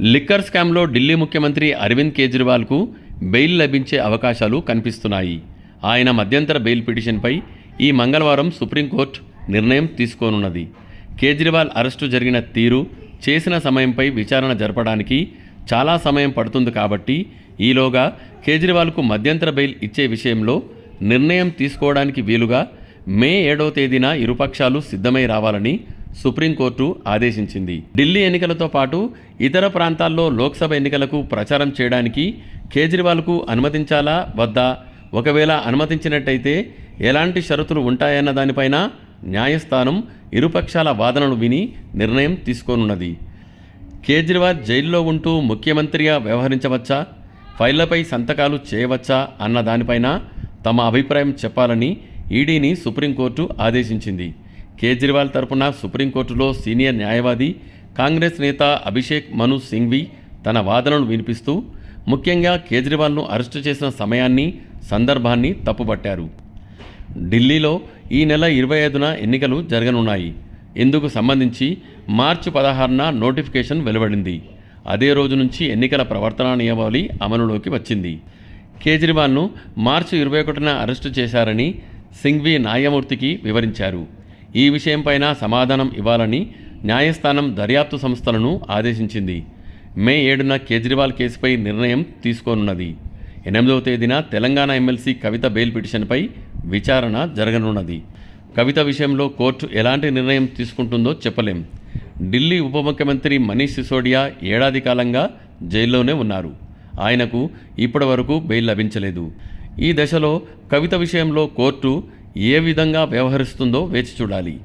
Liquor స్కామ్లో ఢిల్లీ ముఖ్యమంత్రి Arvind కేజ్రీవాల్కు bail లభించే అవకాశాలు కనిపిస్తున్నాయి. ఆయన మధ్యంతర బెయిల్ పిటిషన్పై ఈ మంగళవారం సుప్రీంకోర్టు నిర్ణయం తీసుకోనున్నది. కేజ్రీవాల్ అరెస్టు జరిగిన తీరు చేసిన సమయంపై విచారణ జరపడానికి చాలా సమయం పడుతుంది కాబట్టి ఈలోగా కేజ్రీవాల్కు మధ్యంతర బెయిల్ ఇచ్చే విషయంలో నిర్ణయం తీసుకోవడానికి వీలుగా మే ఏడవ తేదీన ఇరుపక్షాలు సిద్ధమై రావాలని సుప్రీంకోర్టు ఆదేశించింది. ఢిల్లీ ఎన్నికలతో పాటు ఇతర ప్రాంతాల్లో లోక్సభ ఎన్నికలకు ప్రచారం చేయడానికి కేజ్రీవాల్కు అనుమతించాలా? వద్దా? ఒకవేళ అనుమతించినట్టయితే ఎలాంటి షరతులు ఉంటాయన్న దానిపైన న్యాయస్థానం ఇరుపక్షాల వాదనలు విని నిర్ణయం తీసుకోనున్నది. కేజ్రీవాల్ జైల్లో ఉంటూ ముఖ్యమంత్రిగా వ్యవహరించవచ్చా? ఫైళ్ళపై సంతకాలు చేయవచ్చా? అన్న దానిపైన తమ అభిప్రాయం చెప్పాలని ఈడీని సుప్రీంకోర్టు ఆదేశించింది. కేజ్రీవాల్ తరపున సుప్రీంకోర్టులో సీనియర్ న్యాయవాది కాంగ్రెస్ నేత అభిషేక్ మను సింఘ్వి తన వాదనలు వినిపిస్తూ ముఖ్యంగా కేజ్రీవాల్ను అరెస్టు చేసిన సమయాన్ని సందర్భాన్ని తప్పుపట్టారు. ఢిల్లీలో ఈ నెల ఇరవై ఐదున ఎన్నికలు జరగనున్నాయి. ఇందుకు సంబంధించి మార్చి పదహారున నోటిఫికేషన్ వెలువడింది. అదే రోజు నుంచి ఎన్నికల ప్రవర్తన నియమావళి అమలులోకి వచ్చింది. కేజ్రీవాల్ను మార్చి ఇరవై ఒకటిన అరెస్టు చేశారని సింఘ్వి న్యాయమూర్తికి వివరించారు. ఈ విషయంపైన సమాధానం ఇవ్వాలని న్యాయస్థానం దర్యాప్తు సంస్థలను ఆదేశించింది. మే ఏడున కేజ్రీవాల్ కేసుపై నిర్ణయం తీసుకోనున్నది. ఎనిమిదవ తేదీన తెలంగాణ ఎమ్మెల్సీ కవిత బెయిల్ పిటిషన్పై విచారణ జరగనున్నది. కవిత విషయంలో కోర్టు ఎలాంటి నిర్ణయం తీసుకుంటుందో చెప్పలేం. ఢిల్లీ ఉప ముఖ్యమంత్రి మనీష్ సిసోడియా ఏడాది కాలంగా జైల్లోనే ఉన్నారు. ఆయనకు ఇప్పటి వరకు బెయిల్ లభించలేదు. ఈ దశలో కవిత విషయంలో కోర్టు ఏ విధంగా వ్యవహరిస్తుందో వేచి చూడాలి.